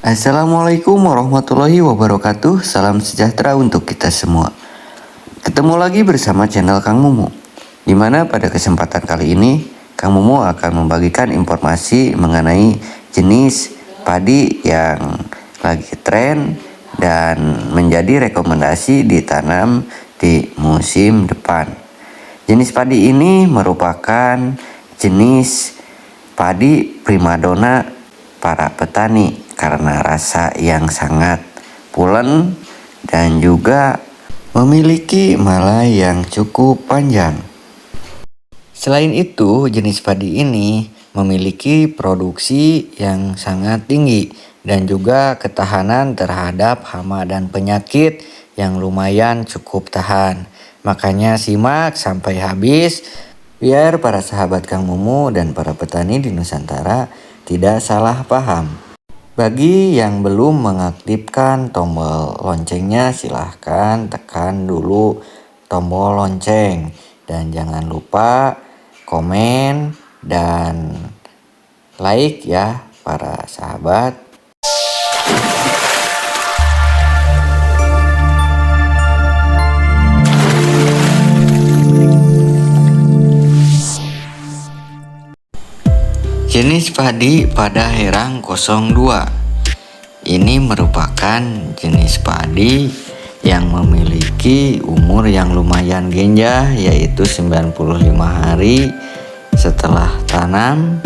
Assalamualaikum warahmatullahi wabarakatuh. Salam sejahtera untuk kita semua. Ketemu lagi bersama channel Kang Mumu Di mana pada kesempatan kali ini Kang Mumu akan membagikan informasi mengenai jenis padi yang lagi tren Dan menjadi rekomendasi ditanam di musim depan. Jenis padi ini merupakan jenis padi primadona para petani karena rasa yang sangat pulen dan juga memiliki malai yang cukup panjang. Selain itu, jenis padi ini memiliki produksi yang sangat tinggi dan juga ketahanan terhadap hama dan penyakit yang lumayan cukup tahan. Makanya simak sampai habis biar para sahabat Kang Mumu dan para petani di Nusantara tidak salah paham. Bagi yang belum mengaktifkan tombol loncengnya silahkan tekan dulu tombol lonceng. Dan jangan lupa komen dan like ya para sahabat. Jenis padi pada herang 02 Ini merupakan jenis padi yang memiliki umur yang lumayan genjah yaitu 95 hari setelah tanam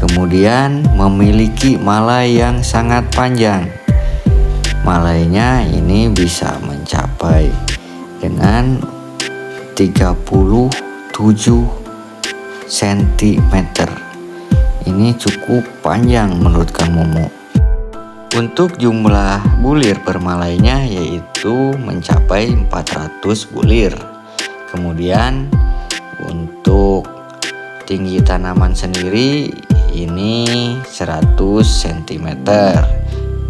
kemudian memiliki malai yang sangat panjang malainya ini bisa mencapai dengan 37 cm ini cukup panjang menurut Kang Momo. Untuk jumlah bulir permalainya yaitu mencapai 400 bulir. Kemudian untuk tinggi tanaman sendiri ini 100 cm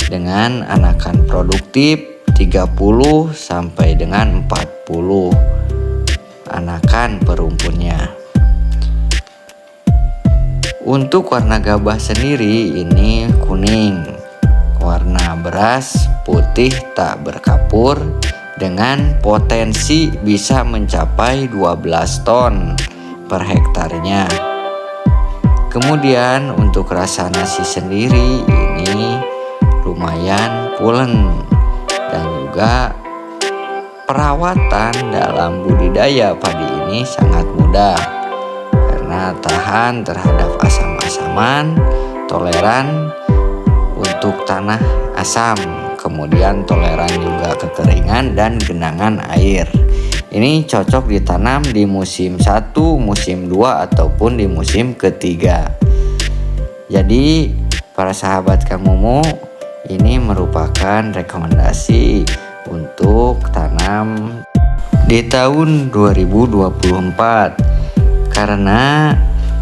dengan anakan produktif 30 sampai dengan 40 anakan perumpunnya. Untuk warna gabah sendiri ini kuning, warna beras putih tak berkapur dengan potensi bisa mencapai 12 ton per hektarnya. Kemudian untuk rasa nasi sendiri ini lumayan pulen dan juga perawatan dalam budidaya padi ini sangat mudah karena tahan terhadap asam-asaman, toleran untuk tanah asam, kemudian toleran juga kekeringan dan genangan air. Ini cocok ditanam di musim 1, musim 2 ataupun di musim ketiga. Jadi para sahabat Kamumu ini merupakan rekomendasi untuk tanam di tahun 2024 karena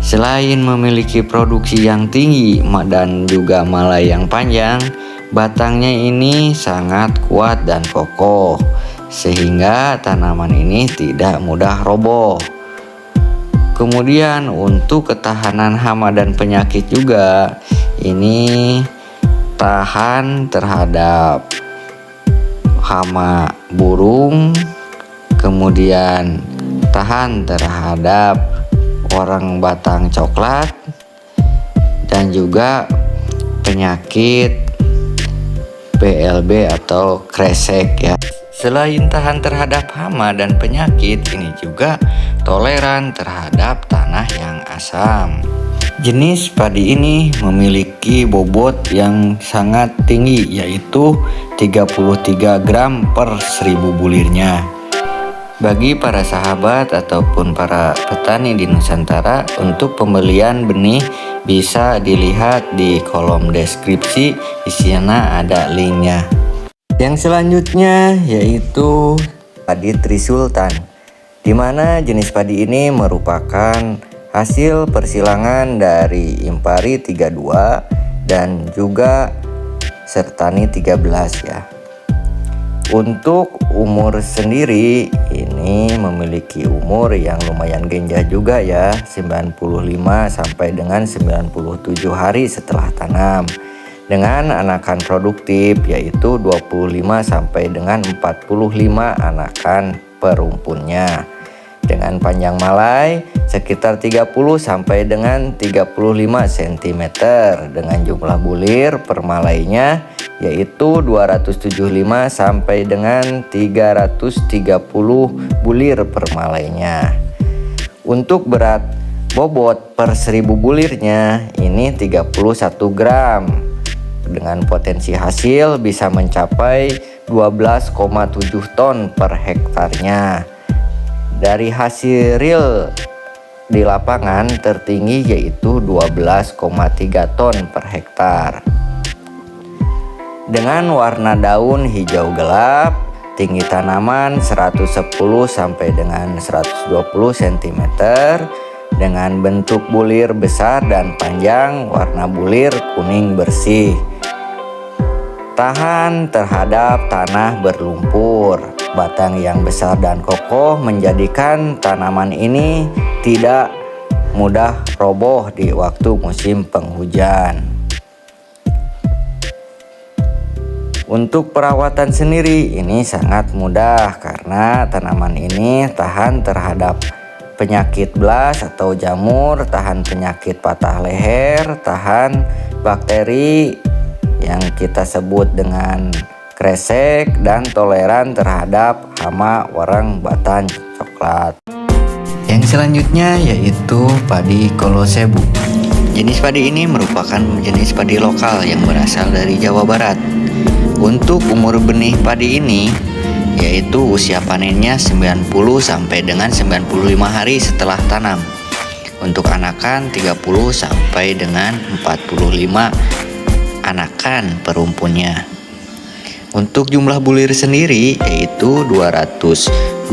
selain memiliki produksi yang tinggi dan juga malai yang panjang, batangnya ini sangat kuat dan kokoh sehingga tanaman ini tidak mudah roboh. Kemudian untuk ketahanan hama dan penyakit juga ini tahan terhadap hama burung, kemudian tahan terhadap orang batang coklat dan juga penyakit PLB atau kresek ya. Selain tahan terhadap hama dan penyakit, ini juga toleran terhadap tanah yang asam. Jenis padi ini memiliki bobot yang sangat tinggi yaitu 33 gram per 1000 bulirnya. Bagi para sahabat ataupun para petani di Nusantara untuk pembelian benih bisa dilihat di kolom deskripsi di sana ada linknya. Yang selanjutnya yaitu padi Trisultan di mana jenis padi ini merupakan hasil persilangan dari Impari 32 dan juga Sertani 13 ya. Untuk umur sendiri ini memiliki umur yang lumayan genjah juga ya 95 sampai dengan 97 hari setelah tanam. Dengan anakan produktif yaitu 25 sampai dengan 45 anakan perumpunnya dengan panjang malai sekitar 30 sampai dengan 35 cm dengan jumlah bulir per malainya yaitu 275 sampai dengan 330 bulir per malainya. Untuk berat bobot per 1000 bulirnya ini 31 gram dengan potensi hasil bisa mencapai 12,7 ton per hektarnya. Dari hasil real di lapangan tertinggi yaitu 12,3 ton per hektar. Dengan warna daun hijau gelap, tinggi tanaman 110 sampai dengan 120 cm dengan bentuk bulir besar dan panjang, warna bulir kuning bersih. Tahan terhadap tanah berlumpur batang yang besar dan kokoh menjadikan tanaman ini tidak mudah roboh di waktu musim penghujan. Untuk perawatan sendiri ini sangat mudah karena tanaman ini tahan terhadap penyakit blas atau jamur, tahan penyakit patah leher, tahan bakteri yang kita sebut dengan kresek, dan toleran terhadap hama warang batang coklat. Yang selanjutnya yaitu padi kolosebu. Jenis padi ini merupakan jenis padi lokal yang berasal dari Jawa Barat. Untuk umur benih padi ini yaitu usia panennya 90 sampai dengan 95 hari setelah tanam. Untuk anakan 30 sampai dengan 45 anakan perumpunnya. Untuk jumlah bulir sendiri yaitu 220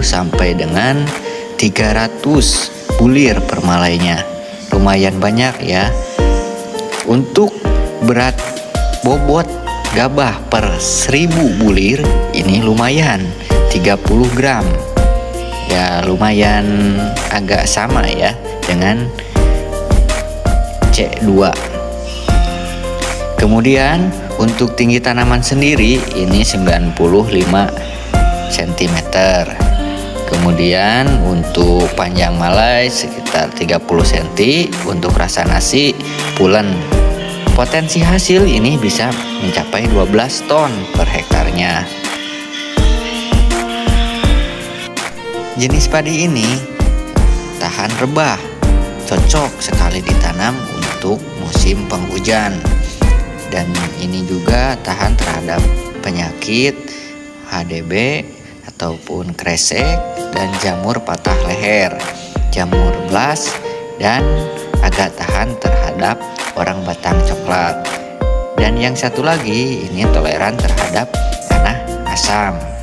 sampai dengan 300 bulir per malainya. Lumayan banyak ya. Untuk berat bobot gabah per 1000 bulir ini lumayan 30 gram. Ya lumayan agak sama ya dengan C2. Kemudian untuk tinggi tanaman sendiri ini 95 cm. Kemudian untuk panjang malai sekitar 30 cm, untuk rasa nasi pulen. Potensi hasil ini bisa mencapai 12 ton per hektarnya. Jenis padi ini tahan rebah, cocok sekali ditanam untuk musim penghujan dan ini juga tahan terhadap penyakit HDB ataupun kresek dan jamur patah leher, jamur blas dan agak tahan terhadap orang batang coklat. Dan yang satu lagi ini toleran terhadap tanah asam.